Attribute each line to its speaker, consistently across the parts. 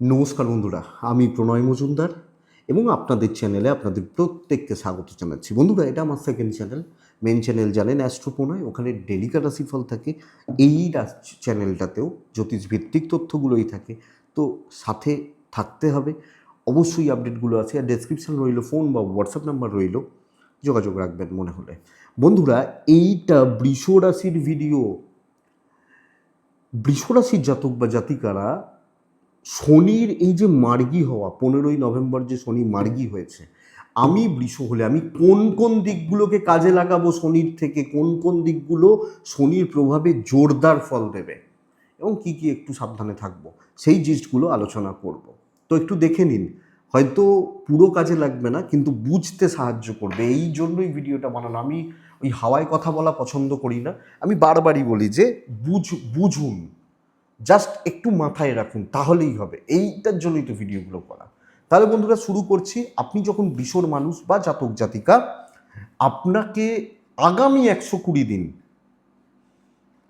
Speaker 1: নমস্কার বন্ধুরা, আমি প্রণয় মজুমদার এবং আপনাদের চ্যানেলে আপনাদের প্রত্যেককে স্বাগত জানাচ্ছি। বন্ধুরা, এটা আমার সেকেন্ড চ্যানেল মেন চ্যানেল জানেন অ্যাস্ট্রোপোনায় ওখানে ডেলিকা রাশিফল থাকে, এই চ্যানেলটাতেও জ্যোতিষভিত্তিক তথ্যগুলোই থাকে, তো সাথে থাকতে হবে। অবশ্যই আপডেটগুলো আছে আর ডেসক্রিপশন রইল ফোন বা হোয়াটসঅ্যাপ নাম্বার রইল, যোগাযোগ রাখবেন মনে হলে। বন্ধুরা, এইটা বৃষ রাশির ভিডিও বৃষ রাশির জাতক বা জাতিকারা শনির এই যে মার্গী হওয়া, পনেরোই নভেম্বর যে শনি মার্গী হয়েছে, আমি বৃষ হলে আমি কোন কোন দিকগুলোকে কাজে লাগাবো শনির থেকে, কোন কোন দিকগুলো শনির প্রভাবে জোরদার ফল দেবে এবং কি কি একটু সাবধানে থাকব, সেই জিনিসগুলো আলোচনা করব। তো একটু দেখে নিন, হয়তো পুরো কাজে লাগবে না, কিন্তু বুঝতে সাহায্য করবে। এই জন্যই ভিডিওটা বানানো। আমি ওই হাওয়ায় কথা বলা পছন্দ করি না। আমি বারবারই বলি যে বুঝ, বুঝুন। জাস্ট একটু মাথায় রাখুন, তাহলেই হবে। এইটার জন্যই তো ভিডিওগুলো করা। তাহলে বন্ধুরা, শুরু করছি। আপনি যখন বিশ্বর মানুষ বা জাতক জাতিকা, আপনাকে আগামী একশো কুড়ি দিন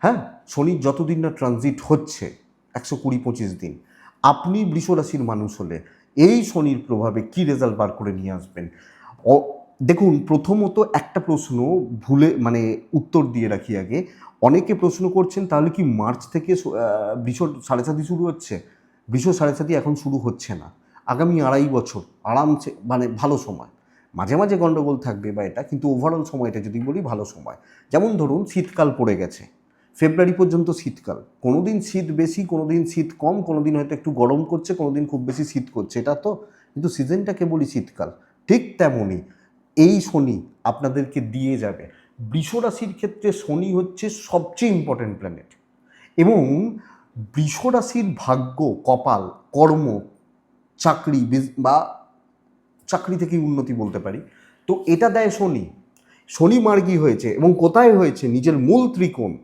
Speaker 1: হ্যাঁ শনির যতদিন না ট্রানজিট হচ্ছে, একশো কুড়ি পঁচিশ দিন, আপনি বৃষ রাশির মানুষ হলে, এই শনির প্রভাবে কি রেজাল্ট বার করে নিয়ে আসবেন? দেখুন, প্রথমত একটা প্রশ্ন ভুলে মানে উত্তর দিয়ে রাখি আগে। অনেকে প্রশ্ন করছেন, তাহলে কি মার্চ থেকে বৃষ সাড়ে সাতি শুরু হচ্ছে? বৃষ সাড়ে সাতি এখন শুরু হচ্ছে না। আগামী আড়াই বছর, আরামসে মানে ভালো সময়। মাঝে মাঝে গণ্ডগোল থাকবে বা এটা, কিন্তু ওভারঅল সময়টা যদি বলি, ভালো সময়। যেমন ধরুন, শীতকাল পড়ে গেছে। ফেব্রুয়ারি পর্যন্ত শীতকাল। কোনো দিন শীত বেশি, কোনোদিন শীত কম কোনো দিন হয়তো একটু গরম করছে, কোনোদিন খুব বেশি শীত করছে। এটা তো, কিন্তু সিজনটাকে বলি শীতকাল। ঠিক তেমনই এই শনি আপনাদেরকে দিয়ে যাবে। বৃষ রাশির ক্ষেত্রে শনি হচ্ছে সবচেয়ে ইম্পর্ট্যান্ট প্ল্যানেট এবং বৃষ রাশির ভাগ্য, কপাল, কর্ম, চাকরি বা চাকরি থেকে উন্নতি বলতে পারি। তো এটা দেয় শনি। শনি মার্গী হয়েছে এবং কোথায় হয়েছে? নিজের মূল ত্রিকোণ।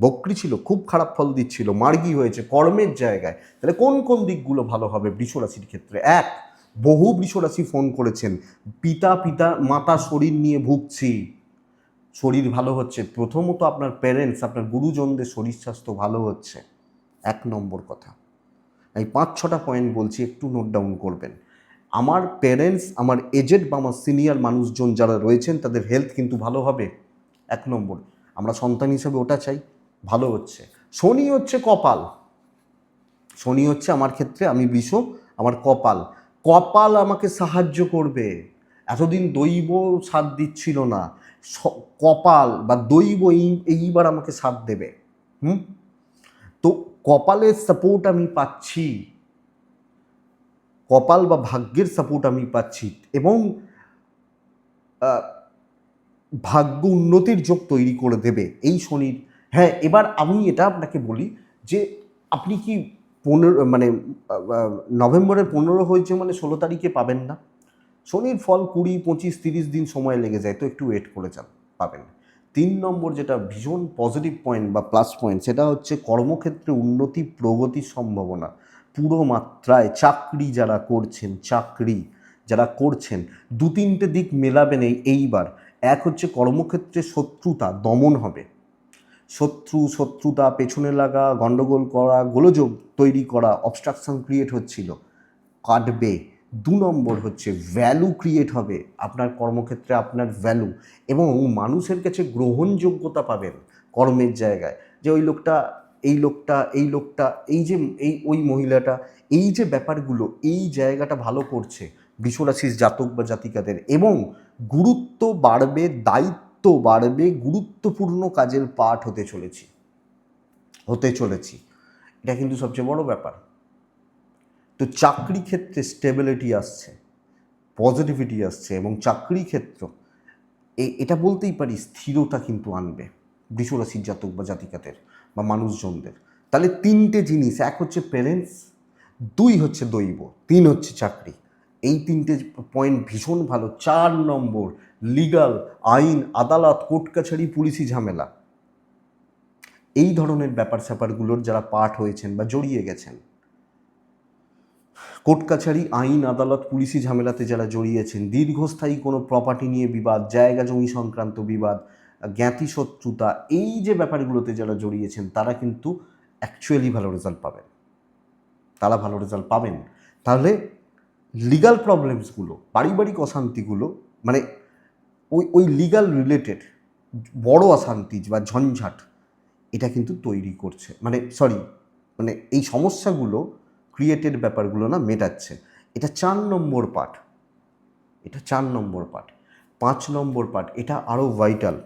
Speaker 1: বক্রি ছিল, খুব খারাপ ফল দিচ্ছিল, মার্গী হয়েছে কর্মের জায়গায়। তাহলে কোন কোন দিকগুলো ভালো হবে বৃষ রাশির ক্ষেত্রে? এক বহু বৃষ রাশি ফোন করেছেন, পিতা পিতা, মাতা শরীর নিয়ে ভুগছি। শরীর ভালো হচ্ছে। প্রথমত আপনার প্যারেন্টস আপনার গুরুজনদের শরীর স্বাস্থ্য ভালো হচ্ছে। এক নম্বর কথা। এই পাঁচ, ছটা পয়েন্ট বলছি, একটু নোট ডাউন করবেন। আমার প্যারেন্টস আমার এজেড বা আমার সিনিয়র মানুষজন যারা রয়েছেন, তাদের হেলথ কিন্তু ভালো হবে। এক নম্বর। আমরা সন্তান হিসেবে ওটা চাই, ভালো হচ্ছে। শনি হচ্ছে কপাল। শনি হচ্ছে আমার ক্ষেত্রে আমি বিষ আমার কপাল। কপাল আমাকে সাহায্য করবে। এতদিন দৈব সাথ দিচ্ছিল না। কপাল বা দৈব এই, এইবার আমাকে সাথ দেবে। হুম? তো কপালের সাপোর্ট আমি পাচ্ছি। কপাল বা ভাগ্যের সাপোর্ট আমি পাচ্ছি এবং ভাগ্য উন্নতির যোগ তৈরি করে দেবে এই শনির। হ্যাঁ এবার আমি এটা আপনাকে বলি যে আপনি কি পনেরো মানে নভেম্বরের পনেরো হয়েছে মানে ষোলো তারিখে পাবেন না। শনির ফল কুড়ি, পঁচিশ, তিরিশ দিন সময় লেগে যায়, তো একটু ওয়েট করে যান, পাবেন। তিন নম্বর যেটা ভীষণ পজিটিভ পয়েন্ট বা প্লাস পয়েন্ট সেটা হচ্ছে কর্মক্ষেত্রে উন্নতি, প্রগতির সম্ভাবনা। পুরো মাত্রায় চাকরি যারা করছেন, চাকরি যারা করছেন দু তিনটে দিক মেলাবেন এই, এইবার। এক হচ্ছে কর্মক্ষেত্রে শত্রুতা, দমন হবে। শত্রু, শত্রুতা, পেছনে লাগা গণ্ডগোল করা, গোলযোগ তৈরি করা অবস্ট্রাকশন ক্রিয়েট হচ্ছিল। কাটবে দু নম্বর হচ্ছে ভ্যালু ক্রিয়েট হবে। আপনার কর্মক্ষেত্রে আপনার ভ্যালু এবং মানুষের কাছে গ্রহণযোগ্যতা পাবেন কর্মের জায়গায়। যে ওই লোকটা, এই লোকটা এই লোকটা, এই যে, এই, ওই মহিলাটা, এই যে ব্যাপারগুলো, এই জায়গাটা ভালো করছে বিশ্বরাশির জাতক বা জাতিকাদের এবং গুরুত্ব বাড়বে, দায়িত্ব বাড়বে, গুরুত্বপূর্ণ কাজের পাঠ হতে চলেছি। হতে চলেছি। এটা কিন্তু সবচেয়ে বড় ব্যাপার। তো চাকরি ক্ষেত্রে স্টেবিলিটি আসছে পজিটিভিটি আসছে এবং চাকরি ক্ষেত্র এটা বলতেই পারি স্থিরতা কিন্তু আনবে বৃষরাশির জাতক বা জাতিকাদের বা মানুষজনদের। তাহলে তিনটে জিনিস, এক হচ্ছে প্যারেন্টস দুই হচ্ছে দৈব, তিন হচ্ছে চাকরি। এই তিনটে পয়েন্ট ভীষণ ভালো। চার নম্বর লিগাল আইন, আদালত কোর্ট কাছারি পুলিশি ঝামেলা। এই ধরনের ব্যাপার স্যাপারগুলোর যারা পাঠ হয়েছেন বা জড়িয়ে গেছেন কোর্ট কাছারি আইন, আদালত, পুলিশি ঝামেলাতে যারা জড়িয়েছেন, দীর্ঘস্থায়ী কোনো প্রপার্টি নিয়ে বিবাদ, জায়গা জমি সংক্রান্ত বিবাদ জ্ঞাতি শত্রুতা এই যে ব্যাপারগুলোতে যারা জড়িয়েছেন, তারা কিন্তু অ্যাকচুয়ালি ভালো রেজাল্ট পাবেন। তারা ভালো রেজাল্ট পাবেন। তাহলে লিগাল প্রবলেমসগুলো পারিবারিক অশান্তিগুলো মানে ওই ওই লিগাল রিলেটেড বড় অশান্তি বা ঝঞ্ঝাট, এটা কিন্তু তৈরি করছে। মানে সরি মানে এই সমস্যাগুলো ক্রিয়েটেড ব্যাপারগুলো না মেটাচ্ছে। এটা চার নম্বর পার্ট এটা চার নম্বর পার্ট পাঁচ নম্বর পার্ট এটা আরও ভাইটাল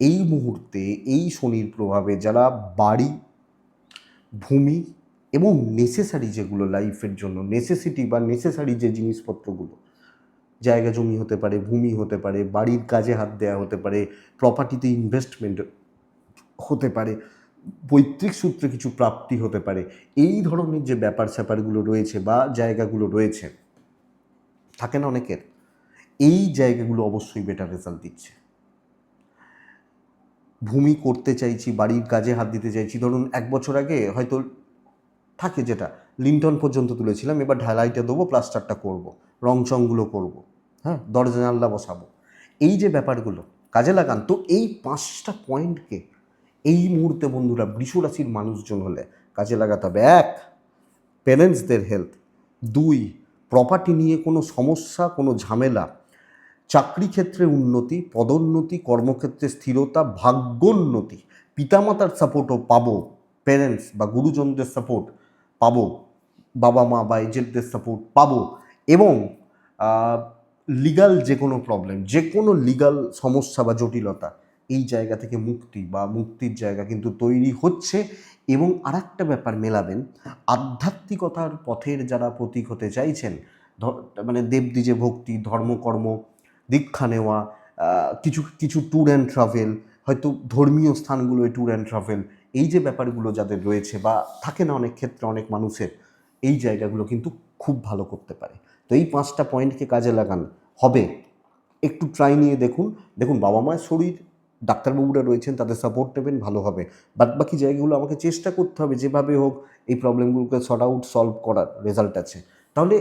Speaker 1: এই মুহূর্তে এই শনির প্রভাবে যারা বাড়ি, ভূমি এবং নেসেসারি যেগুলো লাইফের জন্য নেসেসিটি বা নেসেসারি যে জিনিসপত্রগুলো, জায়গা জমি হতে পারে, ভূমি হতে পারে, বাড়ির কাজে হাত দেওয়া হতে পারে প্রপার্টিতে ইনভেস্টমেন্ট হতে পারে, পৈতৃক সূত্রে কিছু প্রাপ্তি হতে পারে, এই ধরনের যে ব্যাপার স্যাপারগুলো রয়েছে বা জায়গাগুলো রয়েছে, থাকে না অনেকের? এই জায়গাগুলো অবশ্যই বেটার রেজাল্ট দিচ্ছে। ভূমি করতে চাইছি, বাড়ির কাজে হাত দিতে চাইছি, ধরুন এক বছর আগে হয়তো থাকে যেটা। লিন্টন পর্যন্ত তুলেছিলাম, এবার ঢালাইটা দেবো, প্লাস্টারটা করব, রং চংগুলো করব হ্যাঁ দরজা জানলা বসাবো। এই যে ব্যাপারগুলো কাজে লাগান, তো এই পাঁচটা পয়েন্টকে এই মুহূর্তে বন্ধুরা বৃষ রাশির মানুষজন হলে কাজে লাগাতে হবে। এক প্যারেন্টসদের হেলথ দুই প্রপার্টি নিয়ে কোনো সমস্যা, কোনো ঝামেলা। চাকরি ক্ষেত্রে উন্নতি, পদোন্নতি, কর্মক্ষেত্রে স্থিরতা, ভাগ্যোন্নতি। পিতামাতার সাপোর্টও পাবো প্যারেন্টস বা গুরুজনদের সাপোর্ট পাবো, বাবা মা বা এজেন্টদের সাপোর্ট পাবো এবং লিগাল যে কোনো প্রবলেম যে কোনো লিগাল সমস্যা বা জটিলতা এই জায়গা থেকে মুক্তি বা মুক্তির জায়গা কিন্তু তৈরি হচ্ছে এবং আরেকটা ব্যাপার মেলাবেন, আধ্যাত্মিকতার পথের যারা প্রতীক হতে চাইছেন মানে দেবদ্বিজে ভক্তি, ধর্মকর্ম, দীক্ষা নেওয়া কিছু কিছু ট্যুর অ্যান্ড ট্রাভেল হয়তো ধর্মীয় স্থানগুলোয় ট্যুর অ্যান্ড ট্রাভেল এই যে ব্যাপারগুলো যাদের রয়েছে বা থাকে না অনেক ক্ষেত্রে অনেক মানুষের, এই জায়গাগুলো কিন্তু খুব ভালো করতে পারে। তো এই পাঁচটা পয়েন্টকে কাজে লাগান। হবে। একটু ট্রাই নিয়ে দেখুন। দেখুন, বাবা মায়ের শরীর, ডাক্তারবাবুরা রয়েছেন, তাদের সাপোর্ট নেবেন, ভালো হবে। বাদ বাকি জায়গাগুলো আমাকে চেষ্টা করতে হবে, যেভাবে হোক এই প্রবলেমগুলোকে শর্ট আউট সলভ করার রেজাল্ট আছে। তাহলে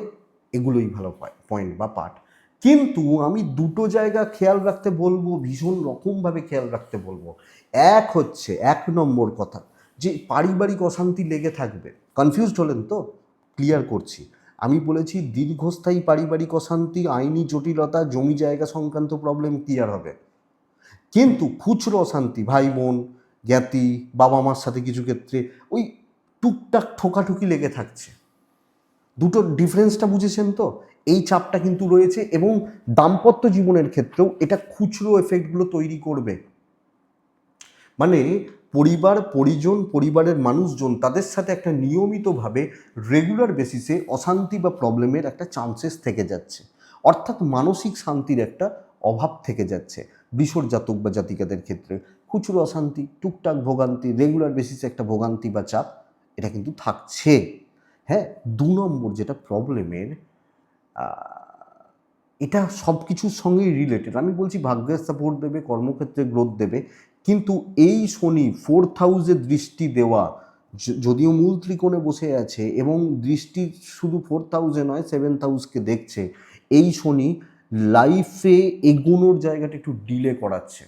Speaker 1: এগুলোই ভালো পয়েন্ট বা পার্ট কিন্তু আমি দুটো জায়গা খেয়াল রাখতে বলব, ভীষণ রকমভাবে খেয়াল রাখতে বলব। এক হচ্ছে, এক নম্বর কথা, যে পারিবারিক অশান্তি লেগে থাকবে। কনফিউজড হলেন তো? ক্লিয়ার করছি। আমি বলেছি, দীর্ঘস্থায়ী পারিবারিক অশান্তি, আইনি জটিলতা, জমি জায়গা সংক্রান্ত প্রবলেম ক্লিয়ার হবে। কিন্তু খুচরো অশান্তি, ভাই বোন, জ্ঞাতি, বাবা মার সাথে কিছু ক্ষেত্রে ওই টুকটাক ঠোকাঠুকি লেগে থাকছে। দুটোর ডিফারেন্সটা বুঝেছেন তো? এই চাপটা কিন্তু রয়েছে এবং দাম্পত্য জীবনের ক্ষেত্রেও এটা খুচরো এফেক্টগুলো তৈরি করবে। মানে পরিবার, পরিজন, পরিবারের মানুষজন তাদের সাথে একটা নিয়মিতভাবে রেগুলার বেসিসে অশান্তি বা প্রবলেমের একটা চান্সেস থেকে যাচ্ছে। অর্থাৎ মানসিক শান্তির একটা অভাব থেকে যাচ্ছে বিসর জাতক বা জাতিকাদের ক্ষেত্রে। খুচরো অশান্তি, টুকটাক ভোগান্তি রেগুলার বেসিসে একটা ভোগান্তি বা চাপ, এটা কিন্তু থাকছে। হ্যাঁ দু নম্বর যেটা প্রবলেমের এটা সব কিছুর সঙ্গেই রিলেটেড আমি বলছি ভাগ্যের সাপোর্ট দেবে, কর্মক্ষেত্রে গ্রোথ দেবে, কিন্তু এই শনি ফোর্থ হাউসে দৃষ্টি দেওয়া যদিও মূল ত্রিকোণে বসে আছে এবং দৃষ্টি শুধু ফোর্থ হাউসে নয় সেভেন্থ হাউসকে দেখছে, এই শনি লাইফে এগোনোর জায়গাটা একটু ডিলে করাচ্ছে।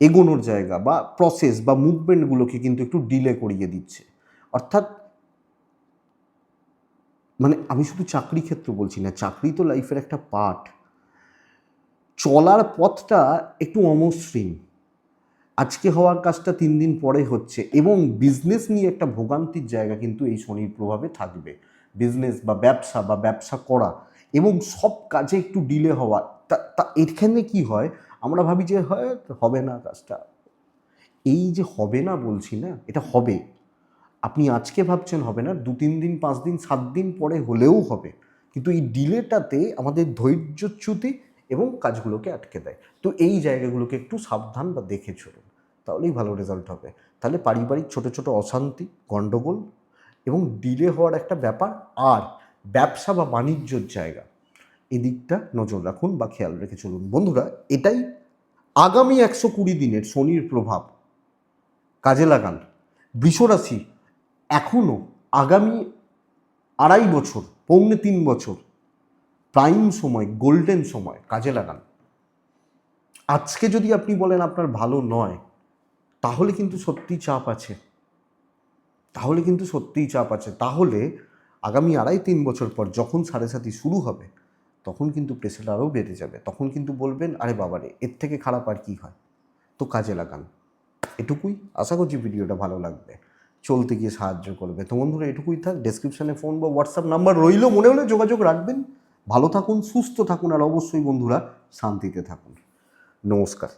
Speaker 1: এগোনোর জায়গা বা প্রসেস বা মুভমেন্টগুলোকে কিন্তু একটু ডিলে করিয়ে দিচ্ছে। অর্থাৎ মানে আমি শুধু চাকরি ক্ষেত্র বলছি না, চাকরি তো লাইফের একটা পার্ট চলার পথটা একটু অমসৃণ। আজকে হওয়ার কাজটা তিন দিন পরে হচ্ছে এবং বিজনেস নিয়ে একটা ভোগান্তির জায়গা কিন্তু এই শনির প্রভাবে থাকবে। বিজনেস বা ব্যবসা বা ব্যবসা করা এবং সব কাজে একটু ডিলে হওয়া। তা তা এখানে কি হয়? আমরা ভাবি যে, হয়, হবে না কাজটা। এই যে হবে না বলছি না, এটা হবে। আপনি আজকে ভাবছেন হবে না, দু তিন দিন, পাঁচ দিন, সাত দিন পরে হলেও হবে। কিন্তু এই ডিলেটাতে আমাদের ধৈর্যচ্যুতি এবং কাজগুলোকে আটকে দেয়। তো এই জায়গাগুলোকে একটু সাবধান বা দেখে চলুন, তাহলেই ভালো রেজাল্ট হবে। তাহলে পারিবারিক ছোট ছোট অশান্তি গণ্ডগোল এবং ডিলে হওয়ার একটা ব্যাপার আর ব্যবসা বা বাণিজ্যর জায়গা। এদিকটা নজর রাখুন বা খেয়াল রেখে চলুন। বন্ধুরা, এটাই আগামী একশো কুড়ি দিনের শনির প্রভাব। কাজে লাগান। বৃষরাশি এখনও আগামী আড়াই বছর, পৌনে তিন বছর প্রাইম সময় গোল্ডেন সময় কাজে লাগান। আজকে যদি আপনি বলেন আপনার ভালো নয়, তাহলে কিন্তু সত্যি চাপ আছে। তাহলে কিন্তু সত্যিই চাপ আছে। তাহলে আগামী আড়াই তিন বছর পর যখন সাড়ে সাথী শুরু হবে, তখন কিন্তু প্রেশার আরও বেড়ে যাবে। তখন কিন্তু বলবেন, আরে বাবারে, এর থেকে খারাপ আর কী হয়? তো কাজে লাগান। এটুকুই। আশা করছি ভিডিওটা ভালো লাগবে। চলতে গিয়ে সাহায্য করবে। তো বন্ধুরা, এটুকুই থাক। ডেসক্রিপশানে ফোন বা হোয়াটসঅ্যাপ নাম্বার রইলেও মনে হলে যোগাযোগ রাখবেন। ভালো থাকুন, সুস্থ থাকুন, আর অবশ্যই বন্ধুরা শান্তিতে থাকুন। নমস্কার।